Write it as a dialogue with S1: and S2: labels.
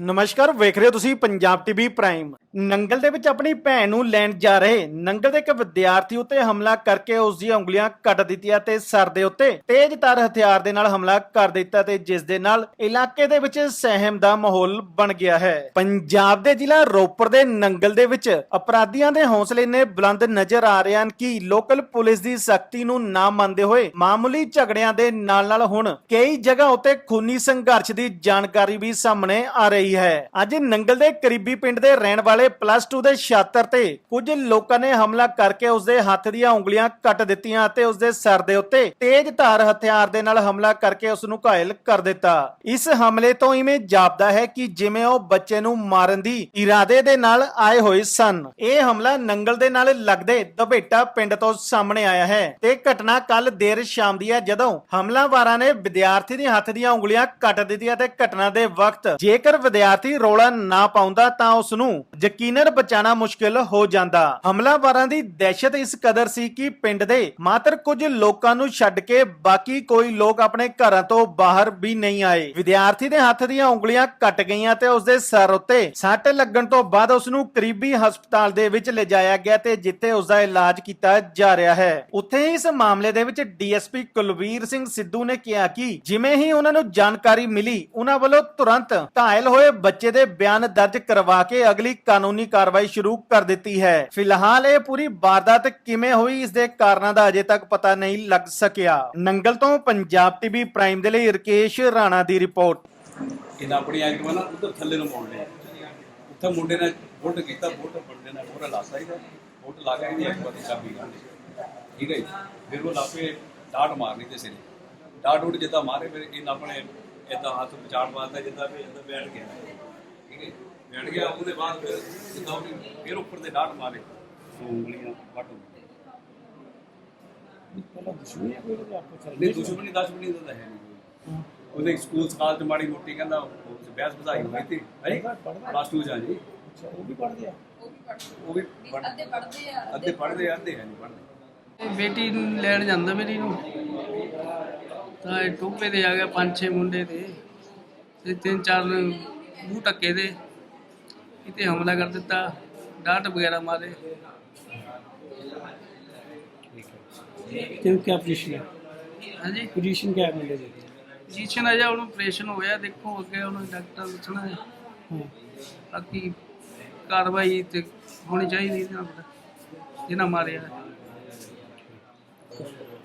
S1: ਨਮਸਕਾਰ, ਵੇਖ ਰਹੇ ਹੋ ਤੁਸੀਂ ਪੰਜਾਬ ਟੀਵੀ ਪ੍ਰਾਈਮ ਨੰਗਲ ਦੇ ਵਿੱਚ ਆਪਣੀ ਭੈਣ ਨੂੰ ਲੈਣ ਜਾ ਰਹੇ ਨੰਗਲ ਦੇ ਇੱਕ ਵਿਦਿਆਰਥੀ ਉੱਤੇ ਹਮਲਾ ਕਰਕੇ ਉਸ ਦੀਆਂ ਉਂਗਲੀਆਂ ਕੱਟ ਦਿੱਤੀਆਂ ਤੇ ਸਰ ਦੇ ਉੱਤੇ ਤੇਜ਼ਧਾਰ ਹਥਿਆਰ ਦੇ ਨਾਲ ਹਮਲਾ ਕਰ ਦਿੱਤਾ ਤੇ ਜਿਸ ਦੇ ਨਾਲ ਇਲਾਕੇ ਦੇ ਵਿੱਚ ਸਹਿਮ ਦਾ ਮਾਹੌਲ ਬਣ ਗਿਆ ਹੈ। ਪੰਜਾਬ ਦੇ ਜ਼ਿਲ੍ਹਾ ਰੋਪੜ ਦੇ ਨੰਗਲ ਦੇ ਵਿੱਚ ਅਪਰਾਧੀਆਂ ਦੇ ਹੌਸਲੇ ਨੇ ਬੁਲੰਦ ਨਜ਼ਰ ਆ ਰਹੇ ਹਨ ਕਿ ਲੋਕਲ ਪੁਲਿਸ ਦੀ ਸਖਤੀ ਨੂੰ ਨਾ ਮੰਨਦੇ ਹੋਏ ਮਾਮੂਲੀ ਝਗੜਿਆਂ ਦੇ ਨਾਲ ਨਾਲ ਹੁਣ ਕਈ ਜਗ੍ਹਾ ਉੱਤੇ ਖੂਨੀ ਸੰਘਰਸ਼ ਦੀ ਜਾਣਕਾਰੀ ਵੀ ਸਾਹਮਣੇ ਆ ਰਹੀ ਹੈ। ਅੱਜ ਨੰਗਲ ਦੇ ਕਰੀਬੀ ਪਿੰਡ ਦੇ ਰਹਿਣ ਵਾਲੇ ਪਲੱਸ 2 ਦੇ ਛਾਤਰ ਤੇ ਕੁਝ ਲੋਕਾਂ ਨੇ ਹਮਲਾ ਕਰਕੇ ਉਸ ਦੇ ਹੱਥ ਦੀਆਂ ਉਂਗਲੀਆਂ ਕੱਟ ਦਿੱਤੀਆਂ ਅਤੇ ਉਸ ਦੇ ਸਿਰ ਦੇ ਉੱਤੇ ਤੇਜ਼ ਧਾਰ ਹਥਿਆਰ ਦੇ ਨਾਲ ਹਮਲਾ ਕਰਕੇ ਉਸ ਨੂੰ ਘਾਇਲ ਕਰ ਦਿੱਤਾ। ਇਸ ਹਮਲੇ ਤੋਂ ਇਵੇਂ ਜਾਪਦਾ ਹੈ ਕਿ ਜਿਵੇਂ ਉਹ ਬੱਚੇ ਨੂੰ ਮਾਰਨ ਦੀ ਇਰਾਦੇ ਦੇ ਨਾਲ ਆਏ ਹੋਏ ਸਨ। ਇਹ ਹਮਲਾ ਨੰਗਲ ਦੇ ਨਾਲ ਲੱਗਦੇ ਦਬੇਟਾ ਪਿੰਡ ਤੋਂ ਸਾਹਮਣੇ ਆਇਆ ਹੈ ਤੇ ਘਟਨਾ ਕੱਲ ਦੇਰ ਸ਼ਾਮ ਦੀ ਹੈ ਜਦੋਂ ਹਮਲਾਵਾਰਾਂ ਨੇ ਵਿਦਿਆਰਥੀ ਦੇ ਹੱਥ ਦੀਆਂ ਉਂਗਲੀਆਂ ਕੱਟ ਦਿੱਤੀਆਂ ਤੇ ਘਟਨਾ ਦੇ ਵਕਤ ਜੇਕਰ ਵਿਦਿਆਰਥੀ ਰੋਲਾ ਨਾ ਪਾਉਂਦਾ ਤਾਂ ਉਸ ਨੂੰ ਯਕੀਨਨ ਬਚਾਉਣਾ ਮੁਸ਼ਕਿਲ ਹੋ ਜਾਂਦਾ। ਹਮਲਾਵਰਾਂ ਦੀ ਦਹਿਸ਼ਤ ਇਸ ਕਦਰ ਸੀ ਕਿ ਪਿੰਡ ਦੇ ਮਾਤਰ ਕੁਝ ਲੋਕਾਂ ਨੂੰ ਛੱਡ ਕੇ ਬਾਕੀ ਕੋਈ ਲੋਕ ਆਪਣੇ ਘਰਾਂ ਤੋਂ ਬਾਹਰ ਵੀ ਨਹੀਂ ਆਏ। ਵਿਦਿਆਰਥੀ ਦੇ ਹੱਥ ਦੀਆਂ ਉਂਗਲੀਆਂ ਕੱਟ ਗਈਆਂ ਤੇ ਉਸ ਦੇ ਸਿਰ ਉੱਤੇ ਸੱਟ ਲੱਗਣ ਤੋਂ ਬਾਅਦ ਉਸ ਨੂੰ ਕਰੀਬੀ ਹਸਪਤਾਲ ਦੇ ਵਿੱਚ ਲਿਜਾਇਆ ਗਿਆ ਤੇ ਜਿੱਥੇ ਉਸ ਦਾ ਇਲਾਜ ਕੀਤਾ ਜਾ ਰਿਹਾ ਹੈ। ਉੱਥੇ ਹੀ ਇਸ ਮਾਮਲੇ ਦੇ ਵਿੱਚ ਡੀਐਸਪੀ ਕੁਲਵੀਰ ਸਿੰਘ ਸਿੱਧੂ ਨੇ ਕਿਹਾ ਕਿ ਜਿਵੇਂ ਹੀ ਉਹਨਾਂ ਨੂੰ ਜਾਣਕਾਰੀ ਮਿਲੀ, ਉਹਨਾਂ ਵੱਲੋਂ ਤੁਰੰਤ ਘਾਇਲ ਹੋਏ ਬੱਚੇ ਦੇ ਬਿਆਨ ਦਰਜ ਕਰਵਾ ਕੇ ਅਗਲੀ ਕਾਨੂੰਨੀ ਕਾਰਵਾਈ ਸ਼ੁਰੂ ਕਰ ਦਿੱਤੀ ਹੈ। ਫਿਲਹਾਲ ਇਹ ਪੂਰੀ ਵਾਰਦਾਤ ਕਿਵੇਂ ਹੋਈ, ਇਸ ਦੇ ਕਾਰਨਾਂ ਦਾ ਅਜੇ ਤੱਕ ਪਤਾ ਨਹੀਂ ਲੱਗ ਸਕਿਆ। ਨੰਗਲ ਤੋਂ ਪੰਜਾਬ ਟੀਵੀ ਪ੍ਰਾਈਮ ਦੇ ਲਈ ਰਕੇਸ਼ ਰਾਣਾ ਦੀ ਰਿਪੋਰਟ।
S2: ਇਹਨਾਂ ਆਪਣੀ ਐਕਟਿਵਾ ਨਾ ਉਧਰ ਥੱਲੇ ਨੂੰ ਮੋੜ ਲਿਆ ਉੱਥੇ ਮੁੰਡੇ ਨੇ ਬੁੱਟ ਕੀਤਾ ਬੁੱਟ ਬੰਦੇ ਨੇ ਪੂਰਾ ਲਾਸਾ ਹੀ ਬੁੱਟ ਲਾ ਕੇ ਇਹਦੀ ਐਕਟਿਵਾ ਦੀ ਚਾਬੀ ਕੱਢ ਠੀਕ ਹੈ ਫਿਰ ਉਹ ਲਾਪੇ ਡਾਟ ਮਾਰਨੀ ਤੇ ਸਿਰੇ ਡਾਟ ਉੱਡ ਜਿੱਦਾਂ ਮਾਰੇ, ਫਿਰ ਇਹਨਾਂ ਆਪਣੇ ਇਦਾਂ ਹੱਥ ਵਿਚਾਰ ਮਾਰਦਾ ਜਿੱਦਾਂ ਵੀ ਇਦਾਂ ਬੈਠ ਗਿਆ। ਠੀਕ ਹੈ ਜੀ। ਬੈਠ ਗਿਆ ਉਹਦੇ ਬਾਅਦ ਫਿਰ ਜਿੱਦਾਂ ਉਹਨੇ ਫਿਰ ਉੱਪਰ ਦੇ ਡਾਟ ਮਾਰੇ। ਉਹ ਉਂਗਲੀਆਂ ਵੱਟ
S3: ਪਹਿਲਾਂ ਦੁਸ਼ਮਣੀ ਕੋਈ ਆਪਸ ਚ
S2: ਨਹੀਂ ਦੁਸ਼ਮਣੀ ਦੁਸ਼ਮਣੀ ਤਾਂ ਹੈ ਨਹੀਂ। ਉਹਦੇ ਸਕੂਲ ਸਕਾਲ ਚ ਮਾੜੀ ਮੋਟੀ ਕਹਿੰਦਾ ਉਹ ਬਹਿਸ ਵਧਾਈ ਹੋਈ ਸੀ। ਹੈ? ਪਲੱਸ 2 ਚ ਆ ਜੀ।
S3: ਅੱਛਾ ਉਹ ਵੀ ਪੜ੍ਹਦੇ ਆ?
S2: ਉਹ ਵੀ ਪੜ੍ਹ-
S4: ਅੱਧੇ ਪੜਦੇ ਆ
S2: ਅੱਧੇ ਪੜ੍ਹਦੇ ਆ ਅੱਧੇ ਹੈ ਨਹੀਂ ਪੜ੍ਹਦੇ।
S5: ਇਹ ਬੇਟੀ ਲੈਣ ਜਾਂਦਾ ਮੇਰੀ ਨੂੰ। ਤਾਂ ਇਹ ਟੋਪੇ ਦੇ ਆ ਗਿਆ ਪੰਜ ਛੇ ਮੁੰਡੇ ਤੇ। ਤੇ ਤਿੰਨ ਚਾਰ ਮੂੰਹ ਟੱਕੇ ਦੇ। ਕਿਤੇ ਹਮਲਾ ਕਰ ਦਿੱਤਾ ਡਾਂਟ ਵਗੈਰਾ ਮਾਰੇ।
S3: ਕਿਉਂ ਕੀ ਪੋਜੀਸ਼ਨ ਹੈ?
S5: ਹਾਂਜੀ?
S3: ਪੋਜੀਸ਼ਨ ਕਿਆ ਹੈ ਮੁੰਡੇ ਦੀ?
S5: ਪੋਜੀਸ਼ਨ ਆ ਜਾ ਉਹਨੂੰ ਆਪਰੇਸ਼ਨ ਹੋਇਆ ਦੇਖੋ ਅੱਗੇ ਉਹਨੂੰ ਡਾਕਟਰ ਦੱਸਣਾ ਹੈ। ਬਾਕੀ ਕਾਰਵਾਈ ਤੇ ਹੋਣੀ ਚਾਹੀਦੀ ਇਹਨਾਂ ਮਾਰਿਆ।